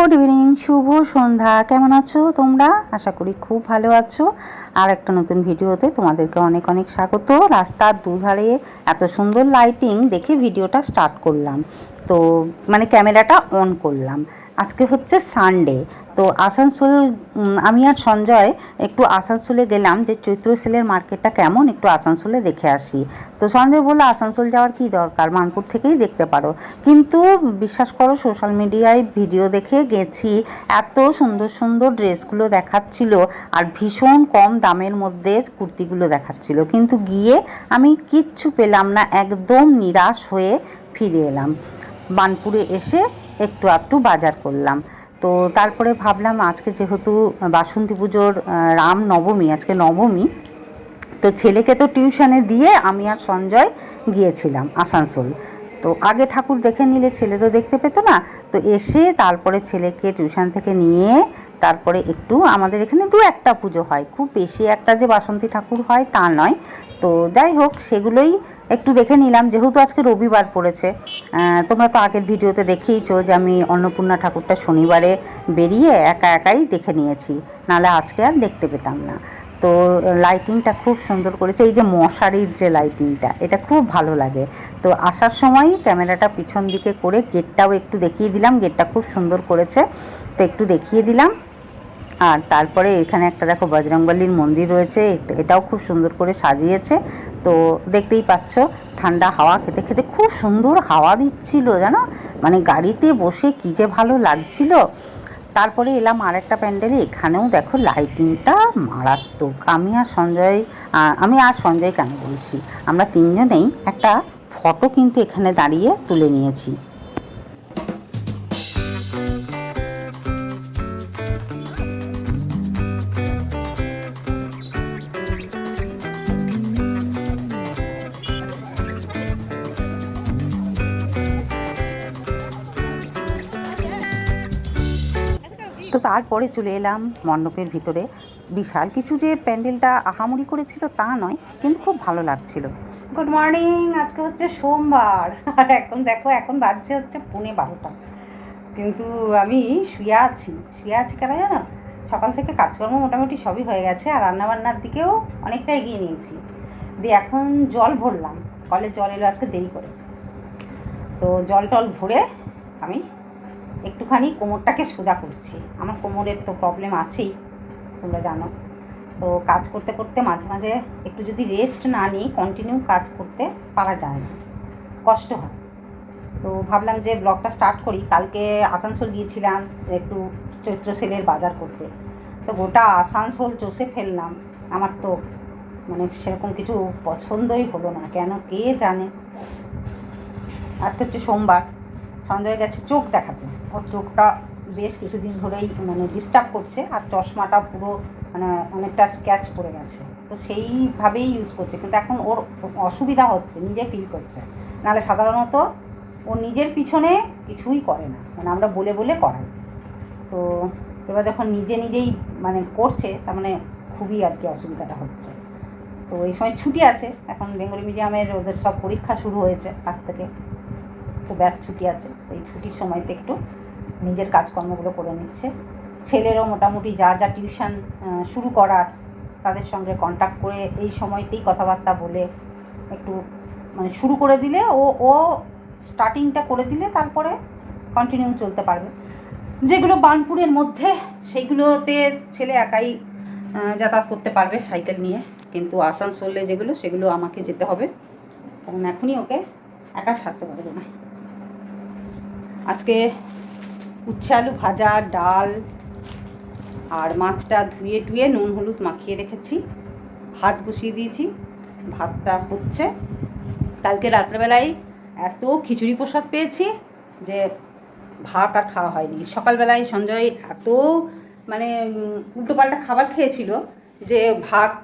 Good evening শুভ সন্ধ্যা। কেমন আছো তোমরা? আশা করি খুব ভালো আছো। আর একটা নতুন ভিডিওতে তোমাদেরকে অনেক অনেক স্বাগত। রাস্তার দুধারে এত সুন্দর লাইটিং দেখে ভিডিওটা স্টার্ট করলাম। তো মানে ক্যামেরাটা অন করলাম। আজকে হচ্ছে সানডে তো আসানসোল আমি আর সঞ্জয় একটু আসানসোলে গেলাম যে চৈত্র সেলের মার্কেটটা কেমন একটু আসানসোলে দেখে আসি। তো সঞ্জয় বলল, আসানসোল যাওয়ার কি দরকার? মানপুর থেকেই দেখতে পারো। কিন্তু বিশ্বাস করো সোশ্যাল মিডিয়ায় ভিডিও দেখে গেছি, এত সুন্দর সুন্দর ড্রেসগুলো দেখাচ্ছিল আর ভীষণ কম দামের মধ্যে কুর্তিগুলো দেখাচ্ছিল। কিন্তু গিয়ে আমি কিচ্ছু পেলাম না, একদম নিরাশ হয়ে ফিরে এলাম। বানপুরে এসে একটু একটু বাজার করলাম। তো তারপরে ভাবলাম আজকে যেহেতু বাসন্তী পুজোর রাম নবমী আজকে নবমী, তো ছেলেকে তো টিউশনে দিয়ে আমি আর সঞ্জয় গিয়েছিলাম আসানসোল। তো আগে ঠাকুর দেখে নিলে ছেলে তো দেখতে পেতো না। তো এসে তারপরে ছেলেকে টিউশন থেকে নিয়ে তারপরে একটু আমাদের এখানে দু একটা পুজো হয়। খুব বেশি একটা যে বাসন্তী ঠাকুর হয় তা নয়। তো যাই হোক, সেগুলোই একটু দেখে নিলাম, যেহেতু আজকে রবিবার পড়েছে তোমরা তো আগের ভিডিওতে দেখেইছো যে আমি অন্নপূর্ণা ঠাকুরটা শনিবারে বেরিয়ে একা একাই দেখে নিয়েছি, নাহলে আজকে আর দেখতে পেতাম না। তো লাইটিংটা খুব সুন্দর করেছে, এই যে মশারির যে লাইটিংটা এটা খুব ভালো লাগে। তো আসার সময় ক্যামেরাটা পিছন দিকে করে গেটটাও একটু দেখিয়ে দিলাম গেটটা খুব সুন্দর করেছে, তো একটু দেখিয়ে দিলাম। আর তারপরে এখানে একটা দেখো বজরংবলীর মন্দির রয়েছে, এট- এটাও খুব সুন্দর করে সাজিয়েছে। তো দেখতেই পাচ্ছ, ঠান্ডা হাওয়া, খেতে খেতে খুব সুন্দর হাওয়া দিচ্ছিল, জানো? মানে গাড়িতে বসে কী যে ভালো লাগছিল। তারপরে এলাম আর একটা প্যান্ডেলে, এখানেও দেখো লাইটিংটা মারাত্মক। আমি আর সঞ্জয় আমি আর সঞ্জয় কেন বলছি? আমরা তিনজনেই একটা ফটো কিন্তু এখানে দাঁড়িয়ে তুলে নিয়েছি। তারপরে চলে এলাম মণ্ডপের ভিতরে। বিশাল কিছু যে প্যান্ডেলটা আহামরি করেছিল তা নয়, কিন্তু খুব ভালো লাগছিল। গুড মর্নিং আজকে হচ্ছে সোমবার। আর এখন দেখো, এখন বাজছে হচ্ছে পুনে বারোটা। কিন্তু আমি শুয়ে আছি। শুয়ে আছি কেন জানো? সকাল থেকে কাজকর্ম মোটামুটি সবই হয়ে গেছে, আর রান্নাবান্নার দিকেও অনেকটা এগিয়ে নিয়েছি। দিয়ে এখন জল ভরলাম। কলের জল এলো আজকে দেরি করে। তো জল টল ভরে আমি একটুখানি কোমরটাকে সোজা করছি। আমার কোমরের তো প্রবলেম আছেই, তোমরা জানো। তো কাজ করতে করতে মাঝে মাঝে একটু যদি রেস্ট না নিই কন্টিনিউ কাজ করতে পারা যায় না। কষ্ট হয়। তো ভাবলাম যে ব্লগটা স্টার্ট করি। কালকে আসানসোল গিয়েছিলাম একটু চৈত্র সেলের বাজার করতে। তো গোটা আসানসোল চষে ফেললাম। আমার তো মানে সেরকম কিছু পছন্দই হলো না। কেন কে জানে? আজকে হচ্ছে সোমবার। সঞ্জয় গেছে চোখ দেখাতে। চোখটা বেশ কিছুদিন ধরেই মানে ডিস্টার্ব করছে আর চশমাটা পুরো মানে অনেকটা স্ক্যাচ পড়ে গেছে। তো সেইভাবেই ইউজ করছে। কিন্তু এখন ওর অসুবিধা হচ্ছে, নিজে ফিল করছে। নাহলে সাধারণত ও নিজের পিছনে কিছুই করে না। মানে আমরা বলে বলে করাই। তো এবার যখন নিজে নিজেই মানে করছে, তার মানে খুবই আর কি অসুবিধাটা হচ্ছে। তো এই সময় ছুটি আছে। এখন বেঙ্গলি মিডিয়ামের ওদের সব পরীক্ষা শুরু হয়েছে আজ থেকে। তো ব্যাগ ছুটি আছে, এই ছুটির সময়তে একটু নিজের কাজকর্মগুলো করে নিচ্ছে। ছেলেরও মোটামুটি যা যা টিউশন শুরু করার তাদের সঙ্গে কন্ট্যাক্ট করে এই সময়তেই কথাবার্তা বলে একটু মানে শুরু করে দিলে ও ও স্টার্টিংটা করে দিলে তারপরে কন্টিনিউ চলতে পারবে। যেগুলো বার্নপুরের মধ্যে সেইগুলোতে ছেলে একাই যাতায়াত করতে পারবে সাইকেল নিয়ে। কিন্তু আসানসোলে যেগুলো, সেগুলো আমাকে যেতে হবে। কারণ এখনই ওকে একা ছাড়তে পারবে না। আজকে উচ্ছে আলু ভাজা, ডাল আর মাছটা ধুয়ে টুয়ে নুন হলুদ মাখিয়ে রেখেছি। ভাত বসিয়ে দিয়েছি, ভাতটা হচ্ছে। কালকে রাত্রেবেলায় এত খিচুড়ি প্রসাদ পেয়েছি যে ভাত আর খাওয়া হয়নি। সকালবেলায় সঞ্জয় এত মানে উল্টোপাল্টা খাবার খেয়েছিল যে ভাত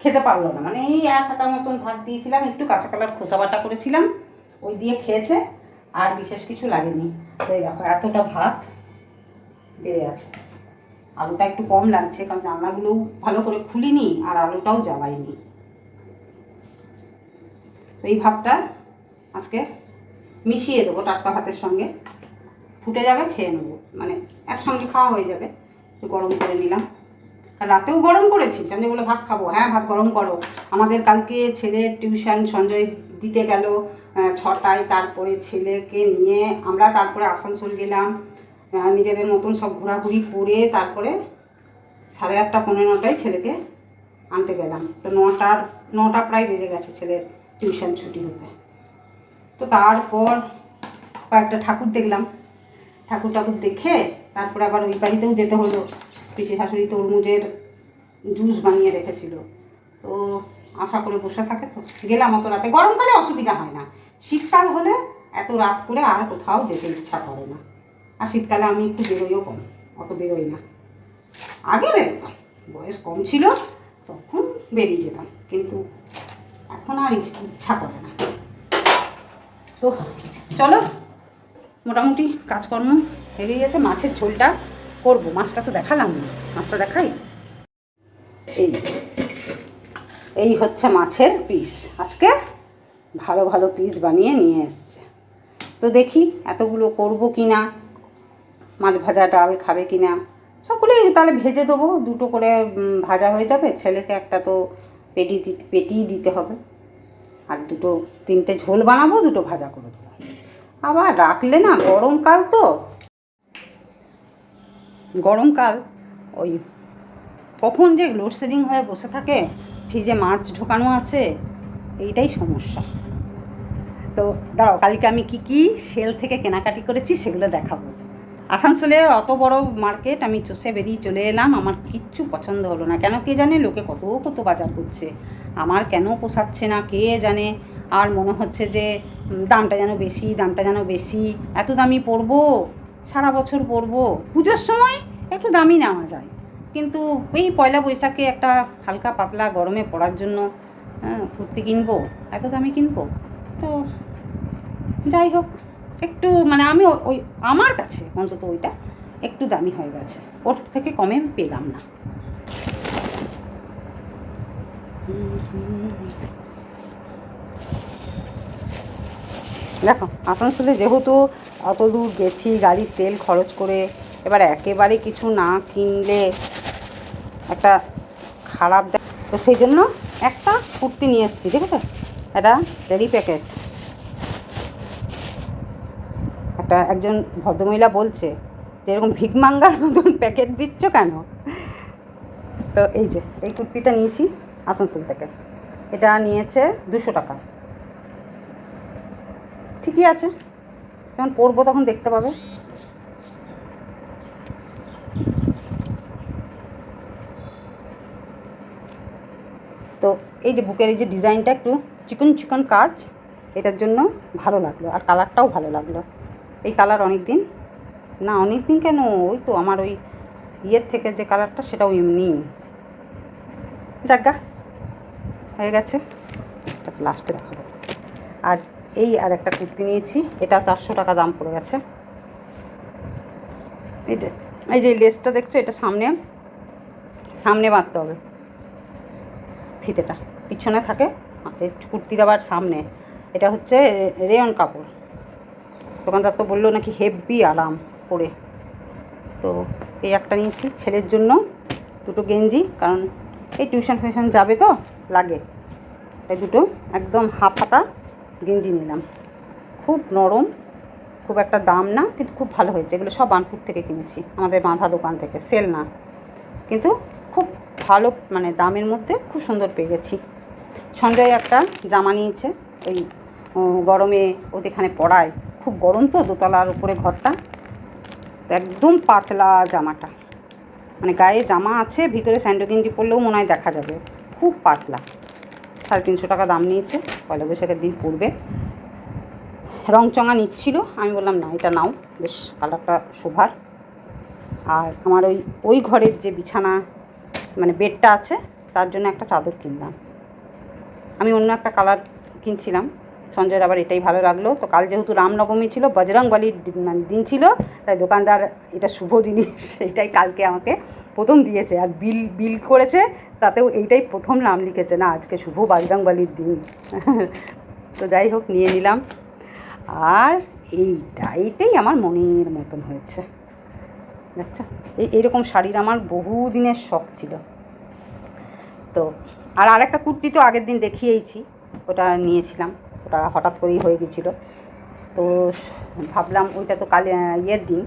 খেতে পারল না। মানে এই এক হাতা মতন ভাত দিয়েছিলাম, একটু কাঁচা কলার খোসা বাটা করেছিলাম, ওই দিয়ে খেয়েছে। আর বিশেষ কিছু লাগেনি। তো এই দেখো, এতটা ভাত বেড়ে আছে আলুটা একটু কম লাগছে, কারণ রান্নাগুলোও ভালো করে খুলিনি আর আলুটাও জ্বালাইনি। তো এই ভাতটা আজকে মিশিয়ে দেবো টাটকা ভাতের সঙ্গে। ফুটে যাবে, খেয়ে নেব। মানে একসঙ্গে খাওয়া হয়ে যাবে। গরম করে নিলাম। রাতেও গরম করেছি সঞ্জয় বলে ভাত খাব। হ্যাঁ ভাত গরম করো। আমাদের কালকে ছেলের টিউশন সঞ্জয় দিতে গেল ছটায়। তারপরে ছেলেকে নিয়ে আমরা তারপরে আসানসোল গেলাম। নিজেদের মতন সব ঘোরাঘুরি করে তারপরে সাড়ে আটটা পনেরো নটায় ছেলেকে আনতে গেলাম। তো নটার, নটা প্রায় বেজে গেছে ছেলের টিউশন ছুটি হতে। তো তারপর কয়েকটা ঠাকুর দেখলাম। ঠাকুর ঠাকুর দেখে তারপরে আবার ওই বাড়িতেও যেতে হলো। পিসি শাশুড়ি তরমুজের জুস বানিয়ে রেখেছিল। তো আশা করে বসে থাকে তো। গেলাম অত রাতে। গরমকালে অসুবিধা হয় না। শীতকাল হলে এত রাত করে আর কোথাও যেতে ইচ্ছা করে না। আর শীতকালে আমি একটু বেরোইও কম। অত বেরোই না। আগে বেরোতাম। বয়স কম ছিল, তখন বেরিয়ে যেতাম। কিন্তু এখন আর ইচ্ছা করে না। তো চলো, মোটামুটি কাজকর্ম হয়ে গেছে মাছের ঝোলটা করব? মাছটা তো দেখালাম না। মাছটা দেখাই? এই এই হচ্ছে মাছের পিস আজকে ভালো ভালো পিস বানিয়ে নিয়ে এসছে। তো দেখি এতগুলো করব কি না মাছ ভাজা ডাল খাবে কি না সবগুলোই তাহলে ভেজে দেবো। দুটো করে ভাজা হয়ে যাবে। ছেলেকে একটা তো পেটি পেটিই দিতে হবে। আর দুটো, তিনটে ঝোল বানাবো, দুটো ভাজা করে দেবো। আবার রাখলে না, গরমকাল তো। গরমকাল, ওই কখন যে লোডশেডিং হয়ে বসে থাকে ফ্রিজে মাছ ঢোকানো আছে, এইটাই সমস্যা। তো দাঁড়াও, কালকে আমি কি কি সেল থেকে কেনাকাটি করেছি সেগুলো দেখাবো। আসানসোলে অত বড় মার্কেট আমি চষে বেরিয়ে চলে এলাম, আমার কিচ্ছু পছন্দ হলো না। কেন কে জানে, লোকে কত কত বাজার করছে। আমার কেন পোষাচ্ছে না, কে জানে? আর মনে হচ্ছে যে দামটা যেন বেশি, দামটা যেন বেশি, এত দামি পরবো? সারা বছর পরবো। পুজোর সময় একটু দামি নেওয়া যায়। কিন্তু এই পয়লা বৈশাখে একটা হালকা পাতলা গরমে পড়ার জন্য হ্যাঁ, কুর্তি কিনবো এত দামি কিনবো। তো যাই হোক একটু মানে আমি ওই আমার কাছে অন্তত ওইটা একটু দামি হয়ে গেছে। ওর থেকে কমে পেলাম না। দেখো আসানসোলে যেহেতু অত দূর গেছি, গাড়ির তেল খরচ করে এবার একেবারে কিছু না কিনলে একটা খারাপ তো সেই জন্য একটা কুর্তি নিয়ে এসেছি, ঠিক আছে? এটা রেডি প্যাকেট। একটা একজন ভদ্রমহিলা বলছে, যে এরকম ভিকমাঙ্গার মতন প্যাকেট দিচ্ছ কেন? তো এই যে, এই কুর্তিটা নিয়েছি আসানসোল থেকে। এটা নিয়েছে দুশো টাকা। ঠিকই আছে। যখন পরবো তখন দেখতে পাবে। তো এই যে বুকের এই যে ডিজাইনটা একটু চিকন চিকন কাজ, এটার জন্য ভালো লাগল। আর কালারটাও ভালো লাগল। এই কালার অনেক দিন না অনেক দিন কেন? ওই তো আমার ওই ইয়ের থেকে যে কালারটা, সেটাও এমনি। যাজ্ঞা হয়ে গেছে। এটা লাস্টে দেখাবো। আর এই আর একটা কুর্তি নিয়েছি। এটা চারশো টাকা দাম পড়ে গেছে। এটা এই যে লেসটা দেখছ, এটা সামনে সামনে বাঁধতে হবে। ফিতেটা। পিছনে থাকে কুর্তির আবার সামনে। এটা হচ্ছে রেয়ন কাপড় দোকানদার তো বলল নাকি হেভি আরাম পরে। তো এই একটা নিয়েছি ছেলের জন্য, দুটো গেঞ্জি, কারণ এই টিউশন ফিউশন যাবে তো, লাগে। তাই দুটো, একদম হাফ হাতা গেঞ্জি নিলাম। খুব নরম, খুব একটা দাম না, কিন্তু খুব ভালো হয়েছে। এগুলো সব বানপুর থেকে কিনেছি, আমাদের বাঁধা দোকান থেকে, সেল না। কিন্তু খুব ভালো মানে দামের মধ্যে খুব সুন্দর পেয়ে গেছি। সঞ্জয় একটা জামা নিয়েছে ওই গরমে ও যেখানে পড়ায়। খুব গরম তো, দোতলার উপরে ঘরটা। একদম পাতলা জামাটা। মানে গায়ে জামা আছে, ভিতরে স্যান্ডো গেঞ্জি পরলেও মনে হয় দেখা যাবে। খুব পাতলা। সাড়ে তিনশো টাকা দাম নিয়েছে। পয়লা বৈশাখের দিন পড়বে। রং চঙা নিচ্ছিল। আমি বললাম, না, এটা নাও। বেশ, কালারটা শোভার। আর আমার ওই ওই ঘরের যে বিছানা মানে বেডটা আছে, তার জন্য একটা চাদর কিনলাম। আমি অন্য একটা কালার কিনছিলাম। সঞ্জয়ের আবার এটাই ভালো লাগল। তো কাল যেহেতু রামনবমী ছিল, বজরং বলির মানে দিন ছিল, তাই দোকানদার এটা শুভ জিনিস এটাই কালকে আমাকে প্রথম দিয়েছে। আর বিল বিল করেছে, তাতেও এইটাই প্রথম নাম লিখেছে, না, আজকে শুভ বজরং বলির দিন। তো যাই হোক, নিয়ে নিলাম। আর এইটা এইটাই আমার মনের মতন হয়েছে। আচ্ছা এই, এইরকম শাড়ির আমার বহু দিনের শখ ছিল। তো, আর আরেকটা কুর্তি তো আগের দিন দেখিয়েইছি, ওটা নিয়েছিলাম। ওটা হঠাৎ করেই হয়ে গেছিল। তো ভাবলাম ওইটা তো কাল ইয়ের দিন।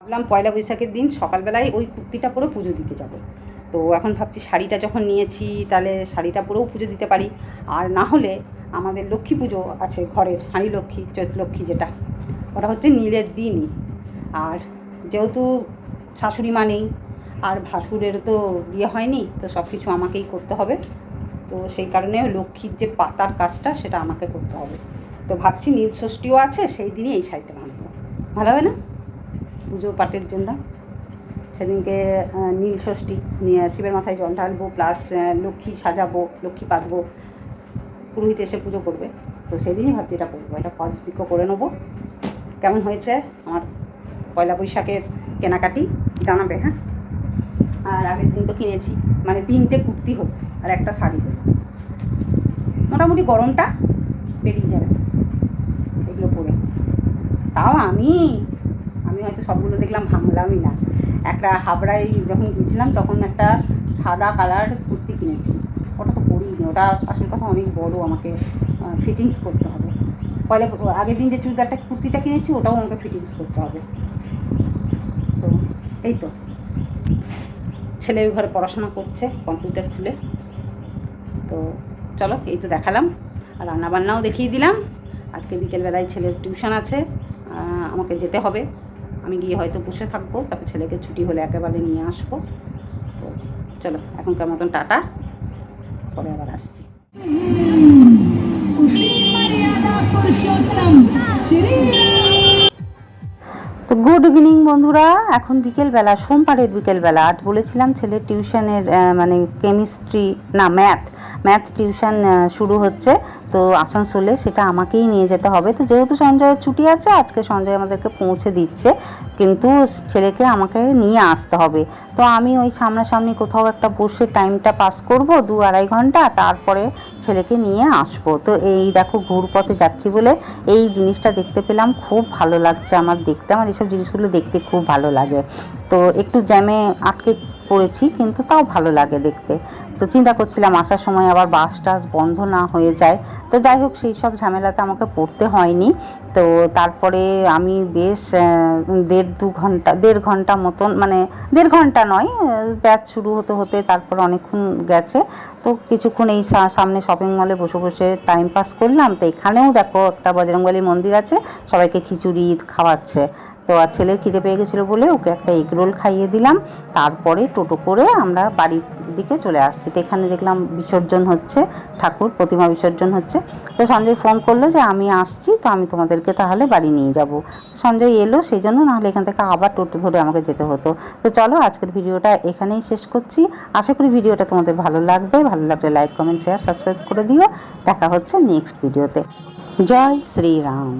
ভাবলাম পয়লা বৈশাখের দিন সকালবেলায় ওই কুর্তিটা পরে পুজো দিতে যাব। তো এখন ভাবছি শাড়িটা যখন নিয়েছি তাহলে শাড়িটা পরেও পুজো দিতে পারি। আর না হলে আমাদের লক্ষ্মী পুজো আছে ঘরের, হাঁড়ি লক্ষ্মী, চৈত লক্ষ্মী যেটা, ওটা হচ্ছে নীলের দিনই। আর যেহেতু শাশুড়ি মা নেই, আর ভাসুরের তো বিয়ে হয়নি, তো সব কিছু আমাকেই করতে হবে। তো সেই কারণে লক্ষ্মীর যে পাতার কাজটা সেটা আমাকে করতে হবে। তো ভাবছি নীল ষষ্ঠীও আছে, সেই দিনই এই শাড়িটা বানাবো। ভালো হবে না? পুজো পাঠের জন্য। সেদিনকে নীল ষষ্ঠী শিবের মাথায় জল ঢালবো প্লাস লক্ষ্মী সাজাবো, লক্ষ্মী পাতবো। পুরোহিত এসে পুজো করবে। তো সেদিনই ভাবছি এটা করব। এটা ফলস পিকো করে নেব। কেমন হয়েছে? আমার পয়লা বৈশাখের কেনাকাটি। জানাবে হ্যাঁ? আর আগের দিন তো কিনেছি। মানে তিনটে কুর্তি হোক আর একটা শাড়ি হোক। মোটামুটি গরমটা বেরিয়ে যাবে। এগুলো পরে। তাও আমি আমি হয়তো সবগুলো দেখলাম, ভাঙলামই না। একটা হাবড়ায় যখন গিয়েছিলাম, তখন একটা সাদা কালার কুর্তি কিনেছি। ওটা তো পরিনি ওটা আসল কথা অনেক বড়, আমাকে ফিটিংস করতে হবে। পয়লা আগের দিন যে চুড়িদারটা কুর্তিটা কিনেছি, ওটাও আমাকে ফিটিংস করতে হবে। তো, এই তো। ছেলে ওই ঘরে পড়াশোনা করছে কম্পিউটার খুলে। তো চলো, এই তো দেখালাম। আর রান্নাবান্নাও দেখিয়ে দিলাম। আজকে বিকেলবেলায় ছেলের টিউশন আছে আমাকে যেতে হবে। আমি গিয়ে হয়তো বসে থাকব, তারপর ছেলেকে ছুটি হলে একেবারে নিয়ে আসব। তো চলো, এখনকার মতন টাটা। পরে আবার আসছি। তো গুড ইভিনিং বন্ধুরা, এখন বিকেলবেলা, সোমবারের বিকেলবেলা, আজ বলেছিলাম ছেলের টিউশনের মানে কেমিস্ট্রি, না, ম্যাথ। ম্যাথ টিউশন শুরু হচ্ছে। তো আসানসোলে সেটা আমাকেই নিয়ে যেতে হবে। তো যেহেতু সঞ্জয়ের ছুটি আছে, আজকে সঞ্জয় আমাদেরকে পৌঁছে দিচ্ছে। কিন্তু ছেলেকে আমাকে নিয়ে আসতে হবে। তো আমি ওই সামনাসামনি কোথাও একটা বসে টাইমটা পাস করব, দু আড়াই ঘণ্টা, তারপরে ছেলেকে নিয়ে আসব। তো এই দেখো, ঘুরপথে যাচ্ছি বলে এই জিনিসটা দেখতে পেলাম। খুব ভালো লাগছে আমার দেখতে। আমার এইসব জিনিসগুলো দেখতে খুব ভালো লাগে। তো একটু জ্যামে আটকে পড়েছি, কিন্তু তাও ভালো লাগে দেখতে। তো চিন্তা করছিলাম আসার সময় আবার বাস টাস বন্ধ না হয়ে যায়। তো যাই হোক, সেই সব ঝামেলাতে আমাকে পড়তে হয়নি। তো তারপরে আমি বেশ দেড় দু ঘণ্টা, দেড় ঘণ্টা মতন মানে দেড় ঘণ্টা নয় ব্যাচ শুরু হতে হতে তারপর অনেকক্ষণ গেছে। তো কিছুক্ষণ এই সামনে শপিং মলে বসে বসে টাইম পাস করলাম। তো এখানেও দেখো একটা বজরংবলী মন্দির আছে, সবাইকে খিচুড়ি খাওয়াচ্ছে। তো আর ছেলের খিদে পেয়ে গেছিল বলে ওকে একটা এগ রোল খাইয়ে দিলাম। তারপরে টোটো করে আমরা বাড়ির দিকে চলে আসছি। তো এখানে দেখলাম বিসর্জন হচ্ছে, ঠাকুর প্রতিমা বিসর্জন হচ্ছে। তো সঞ্জয় ফোন করল যে, আমি আসছি, তো আমি তোমাদেরকে তাহলে বাড়ি নিয়ে যাব। সঞ্জয় এলো, সেই জন্য নাহলে এখান থেকে আবার টোটো ধরে আমাকে যেতে হতো। তো চলো, আজকের ভিডিওটা এখানেই শেষ করছি। আশা করি ভিডিওটা তোমাদের ভালো লাগবে। ভালো লাগলে লাইক কমেন্ট শেয়ার সাবস্ক্রাইব করে দিও। দেখা হচ্ছে নেক্সট ভিডিওতে জয় শ্রীরাম।